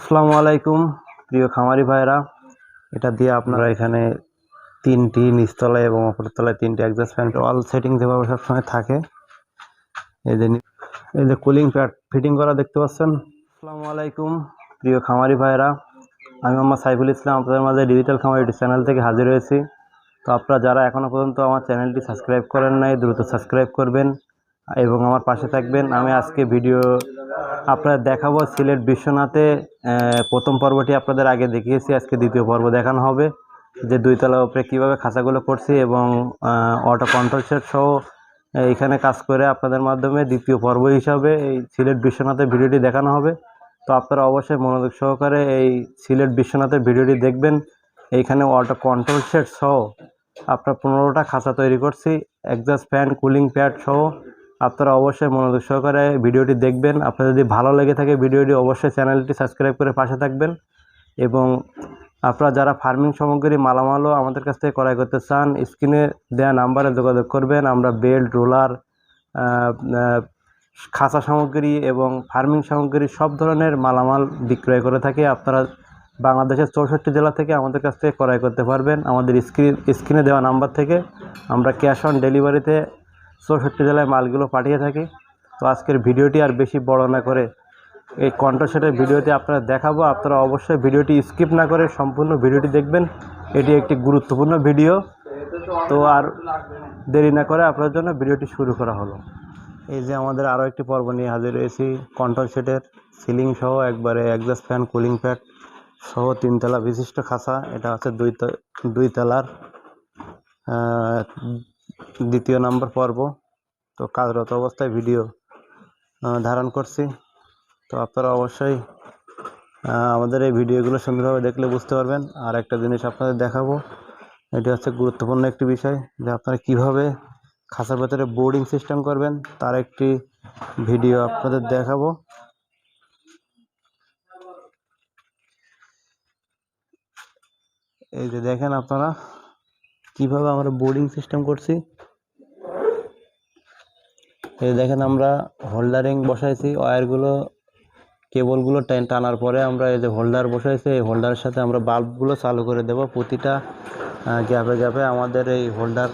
আসসালামু আলাইকুম, প্রিয় খামারি ভাইরা এটা দিয়ে আপনারা এখানে তিনটি নিচতলায় এবং অপরতলায় তিনটি এক্সাস্ট ফ্যান ওয়াল সেটিং যেভাবে সবসময় থাকে। এই যে এই যে কুলিং প্যাড ফিটিং করা দেখতে পাচ্ছেন। আসসালামু আলাইকুম, প্রিয় খামারি ভাইরা আমি মোহাম্মদ সাইফুল ইসলাম, আপনাদের মাঝে ডিজিটাল খামারি চ্যানেল থেকে হাজির হয়েছি। তো আপনারা যারা এখনও পর্যন্ত আমার চ্যানেলটি সাবস্ক্রাইব করেন নাই, দ্রুত সাবস্ক্রাইব করবেন। এবং আমার পাশে থাকবেন। আমি আজকে ভিডিও আপনাদের দেখাবো সিলেট বিশ্বনাথে প্রথম পর্বটি আপনাদের আগে দেখিয়েছি। আজকে দ্বিতীয় পর্ব দেখানো হবে যে দুই তলার উপরে কীভাবে খাঁচাগুলো করছি এবং অটো কন্ট্রোল সেট সহ এখানে কাজ করে আপনাদের মাধ্যমে দ্বিতীয় পর্ব হিসাবে এই সিলেট বিশ্বনাথের ভিডিওটি দেখানো হবে। তো আপনারা অবশ্যই মনোযোগ সহকারে এই সিলেট বিশ্বনাথের ভিডিওটি দেখবেন। এইখানে অটো কন্ট্রোল সেট সহ আপনার পনেরোটা খাঁচা তৈরি করছি। একজাস্ট ফ্যান, কুলিং প্যাড সহ আপনারা অবশ্যই মনোযোগ সহকারে ভিডিওটি দেখবেন। আপনার যদি ভালো লেগে থাকে ভিডিওটি অবশ্যই চ্যানেলটি সাবস্ক্রাইব করে পাশে থাকবেন। এবং আপনারা যারা ফার্মিং সামগ্রী মালামালও আমাদের কাছ থেকে ক্রয় করতে চান, স্ক্রিনে দেওয়া নাম্বারে যোগাযোগ করবেন। আমরা বেল্ট, রোলার খাঁচা সামগ্রী এবং ফার্মিং সামগ্রী সব ধরনের মালামাল বিক্রয় করে থাকি। আপনারা বাংলাদেশের চৌষট্টি জেলা থেকে আমাদের কাছ থেকে ক্রয় করতে পারবেন। আমাদের স্ক্রিন, স্ক্রিনে দেওয়া নাম্বার থেকে আমরা ক্যাশ অন ডেলিভারিতে চৌষট্টি জেলায় মালগুলো পাঠিয়ে থাকি। তো আজকের ভিডিওটি আর বেশি বড় না করে এই কন্ট্রোসেটের ভিডিওটি আপনারা দেখাবো। আপনারা অবশ্যই ভিডিওটি স্কিপ না করে সম্পূর্ণ ভিডিওটি দেখবেন। এটি একটি গুরুত্বপূর্ণ ভিডিও। তো আর দেরি না করে আপনার জন্য ভিডিওটি শুরু করা হলো। এই যে আমাদের আরও একটি পর্ব নিয়ে হাজির হয়েছি। কন্ট্রোল সেটের সিলিং সহ একবারে একজাস্ট ফ্যান কুলিং প্যাড সহ তিনতলা বিশিষ্ট খাসা এটা হচ্ছে দুই দুই তলার দ্বিতীয় নম্বর পর্ব। তো কাজরত অবস্থায় ভিডিও ধারণ করছি। তো আপনারা অবশ্যই আমাদের এই ভিডিওগুলো সুন্দরভাবে দেখলে বুঝতে পারবেন। আর একটা জিনিস আপনাদের দেখাবো, এটি হচ্ছে গুরুত্বপূর্ণ একটি বিষয় যে আপনারা কীভাবে খাঁচার ভেতরে বোর্ডিং সিস্টেম করবেন, তার একটি ভিডিও আপনাদের দেখাবো। এই যে দেখেন আপনারা কীভাবে আমরা বোর্ডিং সিস্টেম করছি? এই দেখেন আমরা হোল্ডারিং বসাইছি ওয়্যারগুলো কেবলগুলো টেন টানার পরে আমরা এই যে হোল্ডার বসাইছি, এই হোল্ডারের সাথে আমরা বাল্বগুলো চালু করে দেব। প্রতিটা গ্যাপে গ্যাপে আমাদের এই হোল্ডার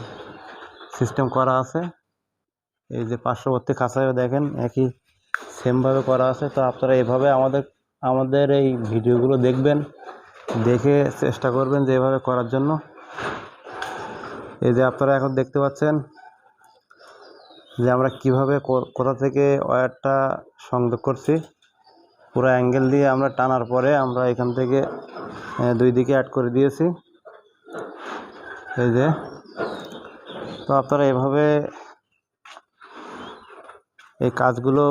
সিস্টেম করা আছে। এই যে পার্শ্ববর্তী খাঁচায়ও দেখেন একই সেমভাবে করা আছে। তো আপনারা এভাবে আমাদের আমাদের এই ভিডিওগুলো দেখবেন, দেখে চেষ্টা করবেন যে এভাবে করার জন্য। এই যে আপনারা এখন দেখতে পাচ্ছেন যে আমরা কীভাবে কোথা থেকে ওয়্যারটা সংযোগ করছি। পুরো অ্যাঙ্গেল দিয়ে আমরা টানার পরে আমরা এখান থেকে দুই দিকে অ্যাড করে দিয়েছি। এই যে, তো আপনারা এভাবে এই কাজগুলো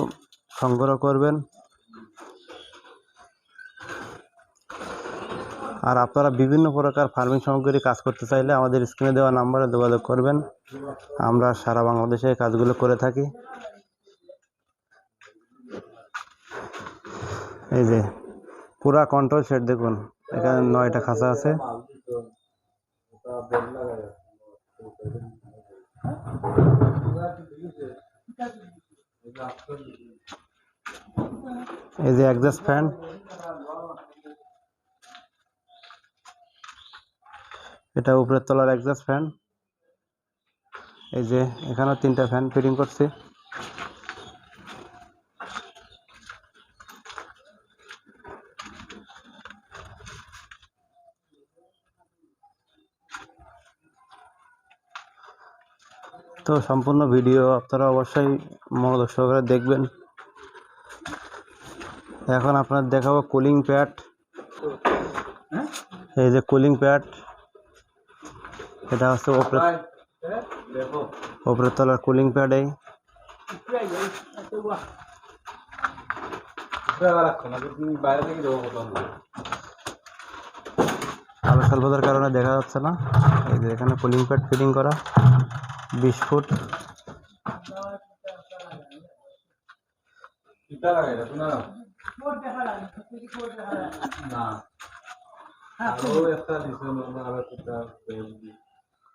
সংগ্রহ করবেন। আর আপনারা বিভিন্ন প্রকার ফার্মিং সামগ্রী কাজ করতে চাইলে আমাদের স্ক্রিনে দেওয়া নাম্বারে যোগাযোগ করবেন। আমরা সারা বাংলাদেশে কাজগুলো করে থাকি। এই যে, পুরা কন্ট্রোল সেট দেখুন, এখানে নয়টা খাঁচা আছে। এই যে একজাস্ট ফ্যান এটা উপরের তলার একজাস্ট ফ্যান এই যে এখানেও তিনটা ফ্যান ফিটিং করছি। তো সম্পূর্ণ ভিডিও আপনারা অবশ্যই মনোযোগ সহকারে দেখবেন। এখন আপনার দেখাবো কুলিং প্যাড এই যে কুলিং প্যাড এটা হচ্ছে ওপরে ওপরের তলার কুলিং প্যাড আলো স্বল্পতার কারণে দেখা যাচ্ছে না। এই যে এখানে কুলিং প্যাড ফিটিং করা বিশ ফুট। না।